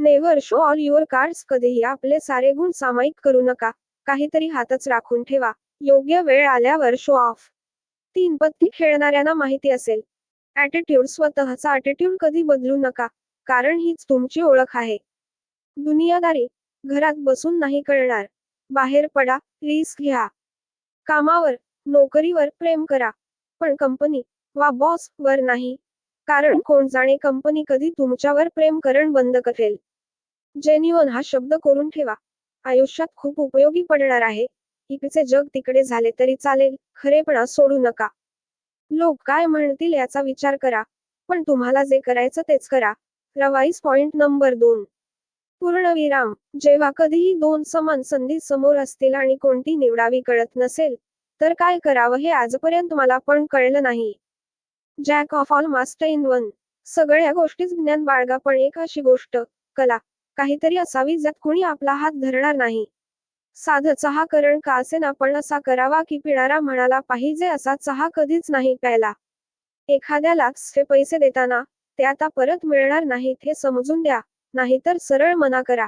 Never show all your cards कधीही आपले सारे गुण सामायिक करू नका. काहीतरी हातच राखून ठेवा. योग्य वेळ आल्यावर शो ऑफ तीन पत्ती खेळणाऱ्यांना माहिती असेल. ॲटिट्यूड स्वतःचा ॲटिट्यूड कधी बदलू नका. कारण हीच तुमची ओळख आहे. दुनियादारी घरात बसून नाही कळणार. बाहेर पडा रिस्क घ्या. कामावर नोकरीवर प्रेम करा. पण कंपनी वा बॉस वर नाही. कारण कोण जाणे कंपनी कधी तुमच्यावर प्रेम करण बंद करेल. जेन्युअन हा शब्द करून ठेवा. आयुष्यात खूप उपयोगी पडणार आहे. इकडचे जग तिकडे झाले तरी चालेल खरेपणा सोडू नका. लोक काय म्हणतील याचा विचार करा. पण तुम्हाला जे करायचं तेच करा. रवाईस पॉइंट नंबर दोन. पूर्णविराम. जेव्हा कधीही दोन समान संधी समोर असतील आणि कोणती निवडावी कळत नसेल तर काय करावं हे आजपर्यंत मला पण कळलं नाही. Jack of all master in one. सगळ्या गोष्टीच ज्ञान बाळगा पण एक अशी गोष्ट कला. काहीतरी असावी ज्यात कुणी आपला हात धरणार नाही. साधं चहा करण का असे पण असा करावा की पिणारा म्हणाला पाहिजे असा चहा कधीच नाही प्यायला. एखाद्याला पैसे देताना ते आता परत मिळणार नाहीत हे समजून द्या नाहीतर सरळ मना करा.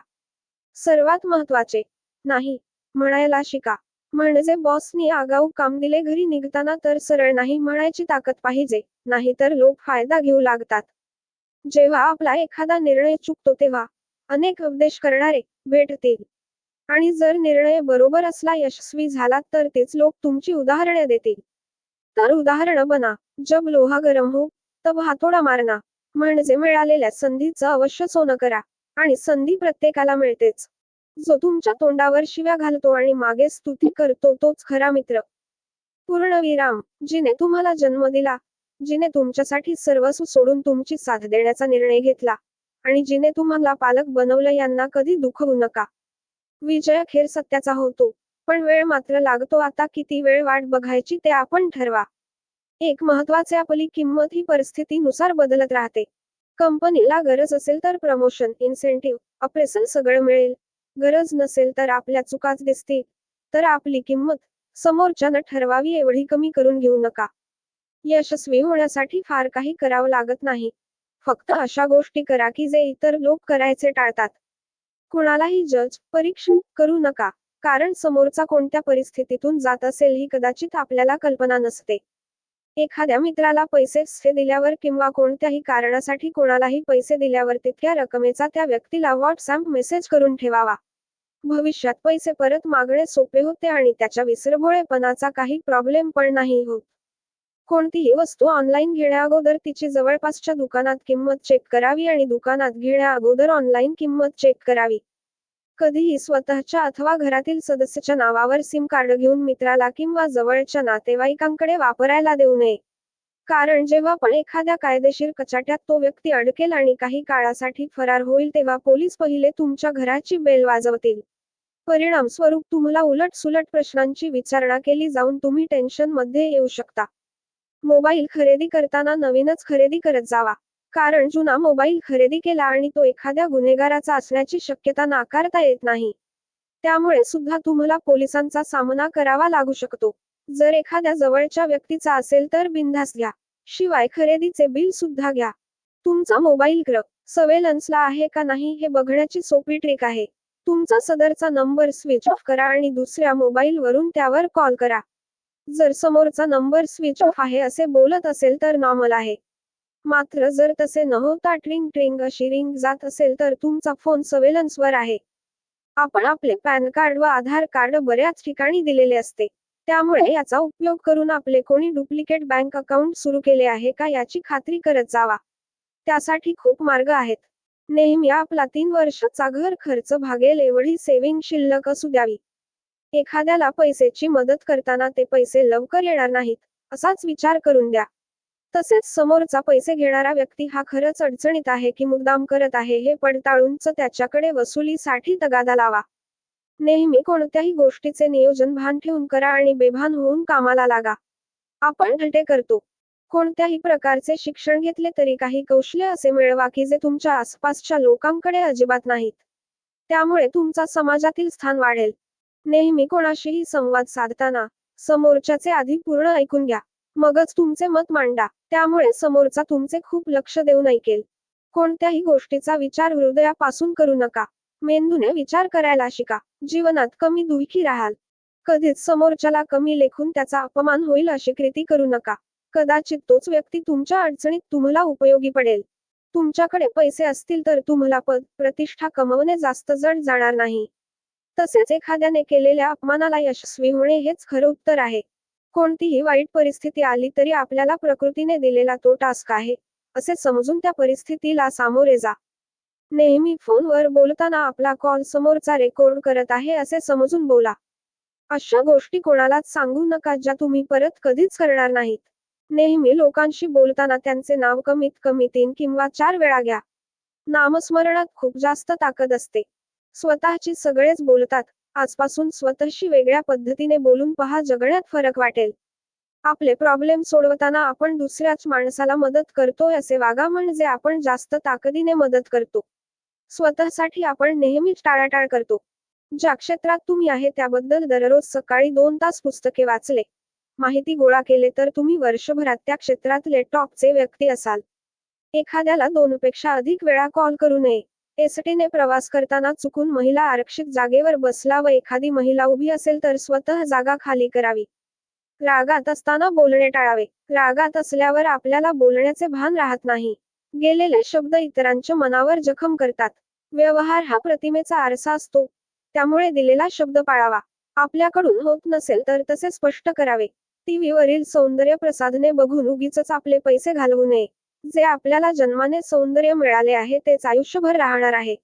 सर्वात महत्त्वाचे नाही म्हणायला शिका. म्हणजे बॉसनी आगाऊ काम दिले घरी निघताना तर सरळ नाही म्हणायची ताकद पाहिजे नाहीतर लोक फायदा घेऊ लागतात. जेव्हा आपला एखादा निर्णय चुकतो तेव्हा अनेक उपदेश करणारे भेटतील आणि जर निर्णय बरोबर असला यशस्वी झाला तर तेच लोक तुमची उदाहरणे देतील. तर उदाहरण बना. जब लोहा गरम हो तब हातोडा मारना. म्हणजे मिळालेल्या संधीचं अवश्य सोनं करा. आणि संधी प्रत्येकाला मिळतेच. जो तुमच्या तोंडावर शिव्या घालतो आणि मागे स्तुती करतो तोच खरा मित्र. पूर्णविराम जिने तुम्हाला जन्म दिला जिने तुमच्यासाठी सर्वस्व सोडून तुमची साथ देण्याचा निर्णय घेतला. आणि जिने तुम्हाला पालक बनवलं यांना कधी दुखवू नका. विजय अखेर सत्याचा होतो पण वेळ मात्र लागतो आता किती वेळ वाट बघायची ते आपण ठरवा. एक महत्त्वाचे आपली किंमत ही परिस्थितीनुसार बदलत राहते. कंपनीला गरज असेल तर प्रमोशन इन्सेंटिव्ह अप्रेसल सगळं मिळेल. गरज नसेल तर आपल्या चुकाच दिसतील. तर आपली किंमत समोरच्यानं ठरवावी एवढी कमी करून घेऊ नका. यशस्वी होण्यासाठी फार काही करावं लागत नाही. फक्त अशा गोष्टी करा की जे इतर लोक करायचे टाळतात. कुणालाही जज परीक्षण करू नका कारण समोरचा कोणत्या परिस्थितीतून जात असेल ही कदाचित आपल्याला कल्पना नसते. एखाद्या मित्राला पैसे दिल्यावर किंवा कोणत्याही कारणासाठी कोणालाही पैसे दिल्यावर तितक्या रकमेचा त्या व्यक्तीला व्हॉट्सअप मेसेज करून ठेवावा. भविष्यात पैसे परत मागणे सोपे होते आणि त्याच्या विसरभोळेपणाचा काही प्रॉब्लेम पण नाही होत. कोणतीही वस्तू ऑनलाईन घेण्या अगोदर तिची जवळपासच्या दुकानात किंमत चेक करावी आणि दुकानात घेण्या अगोदर ऑनलाईन किंमत चेक करावी. कधीही स्वतःच्या अथवा घरातील सदस्याच्या नावावर सिम कार्ड घेऊन मित्राला किंवा जवळच्या नातेवाईकांकडे वापरायला देऊ नये. कारण जेव्हा पण एखाद्या कायदेशीर कचाट्यात तो व्यक्ती अडकेल आणि काही काळासाठी फरार होईल तेव्हा पोलीस पहिले तुमच्या घराची बेल वाजवतील. परिणाम स्वरूप तुम्हाला उलट सुलट प्रश्नांची विचारणा केली जाऊन तुम्ही टेन्शनमध्ये येऊ शकता. मोबाईल खरेदी करताना नवीनच खरेदी करत जावा. कारण जुना मोबाईल खरेदी केला आणि तो एखाद्या गुन्हेगाराचा असण्याची शक्यता नाकारता येत नाही. त्यामुळे सुद्धा तुम्हाला पोलिसांचा सामना करावा लागू शकतो. जर एखाद्या जवळच्या व्यक्तीचा असेल तर बिनधास घ्या. शिवाय खरेदीचे बिल सुद्धा घ्या. तुमचा मोबाईल ग्रह सवेलन्सला आहे का नाही हे बघण्याची सोपी ट्रिक आहे. तुमचा सदरचा नंबर स्विच ऑफ करा आणि दुसऱ्या मोबाईल वरून त्यावर कॉल करा. जर समोरचा नंबर स्विच ऑफ आहे असे बोलत असेल तर नॉर्मल आहे. मात्र जर तसे न होता ट्रिंग ट्रिंग अशी रिंग जात असेल तर तुमचा फोन वर आहे. आपण आपले पॅन कार्ड व आधार कार्ड बऱ्याच ठिकाणी दिलेले असते. त्यामुळे याचा उपयोग करून आपले कोणी डुप्लिकेट बँक अकाउंट सुरू केले आहे का याची खात्री करत जावा. त्यासाठी खूप मार्ग आहेत. नेहमी आपला तीन वर्षाचा घर खर्च भागेल एवढी सेव्हिंग शिल्लक असू द्यावी. एखाद्याला पैसेची मदत करताना ते पैसे लवकर येणार नाहीत असाच विचार करून द्या. तसेच समोरचा पैसे घेणारा व्यक्ती हा खरंच अडचणीत आहे की मुद्दाम करत आहे हे पडताळूनच त्याच्याकडे वसुलीसाठी तगादा लावा. नेहमी कोणत्याही गोष्टीचे नियोजन भान ठेवून करा आणि बेभान होऊन कामाला लागा. आपण घटे करतो. कोणत्याही प्रकारचे शिक्षण घेतले तरी काही कौशल्य असे मिळवा की जे तुमच्या आसपासच्या लोकांकडे अजिबात नाहीत. त्यामुळे तुमचा समाजातील स्थान वाढेल. नेहमी कोणाशीही संवाद साधताना समोरच्याचे आधी पूर्ण ऐकून घ्या. मगच तुमचे मत मांडा. त्यामुळे समोरचा तुमचे खूप लक्ष देऊन ऐकेल. कोणत्याही गोष्टीचा विचार हृदयापासून करू नका. मेंदूने विचार करायला शिका. जीवनात कमी दुःखी राहाल. कधीच समोरच्याला कमी लेखून त्याचा अपमान होईल अशी कृती करू नका. कदाचित तोच व्यक्ती तुमच्या अडचणीत तुम्हाला उपयोगी पडेल. तुमच्याकडे पैसे असतील तर तुम्हाला पद प्रतिष्ठा कमवणे जास्त जड जाणार नाही. तसेच एखाद्याने केलेल्या अपमानाला यशस्वी होणे हेच खरं उत्तर आहे. कोणतीही वाईट परिस्थिती आली तरी आपल्याला प्रकृतीने दिलेला तो टास्क आहे असे समजून त्या परिस्थितीला सामोरे जा. नेहमी फोनवर बोलताना आपला कॉल समोरचा रेकॉर्ड करत आहे असे समजून बोला. अशा गोष्टी कोणालाच सांगू नका ज्या तुम्ही परत कधीच करणार नाहीत. नेहमी लोकांशी बोलताना त्यांचे नाव कमीत कमी तीन किंवा चार वेळा घ्या. नामस्मरणात खूप जास्त ताकद असते. स्वतःची सगळेच बोलतात. आजपासून स्वतःशी वेगळ्या पद्धतीने बोलून पहा जगण्यात फरक वाटेल. आपले प्रॉब्लेम सोडवताना आपण दुसऱ्याच माणसाला मदत करतोय असे वागा म्हणजे आपण जास्त ताकदीने मदत करतो. स्वतःसाठी आपण नेहमीच टाळाटाळ करतो. ज्या क्षेत्रात तुम्ही आहे त्याबद्दल दररोज सकाळी दोन तास पुस्तके वाचले माहिती गोळा केले तर तुम्ही वर्षभरात त्या क्षेत्रातले टॉपचे व्यक्ती असाल. एखाद्याला दोनपेक्षा अधिक वेळा कॉल करू नये. एसटीने प्रवास करताना चुकून महिला आरक्षित जागेवर बसला व एखादी महिला उभी असेल तर स्वतः जागा खाली करावी. रागात असताना बोलणे टाळावे. रागात असल्यावर आपल्याला बोलण्याचे भान राहत नाही. गेलेले शब्द इतरांच्या मनावर जखम करतात. व्यवहार हा प्रतिमेचा आरसा असतो. त्यामुळे दिलेला शब्द पाळावा. आपल्याकडून होत नसेल तर तसे स्पष्ट करावे. टीव्हीवरील सौंदर्य प्रसाधने बघून उगीच आपले पैसे घालवू नये. जे आपल्याला जन्माने सौंदर्य मिळाले आहे तेच आयुष्यभर राहणार आहे.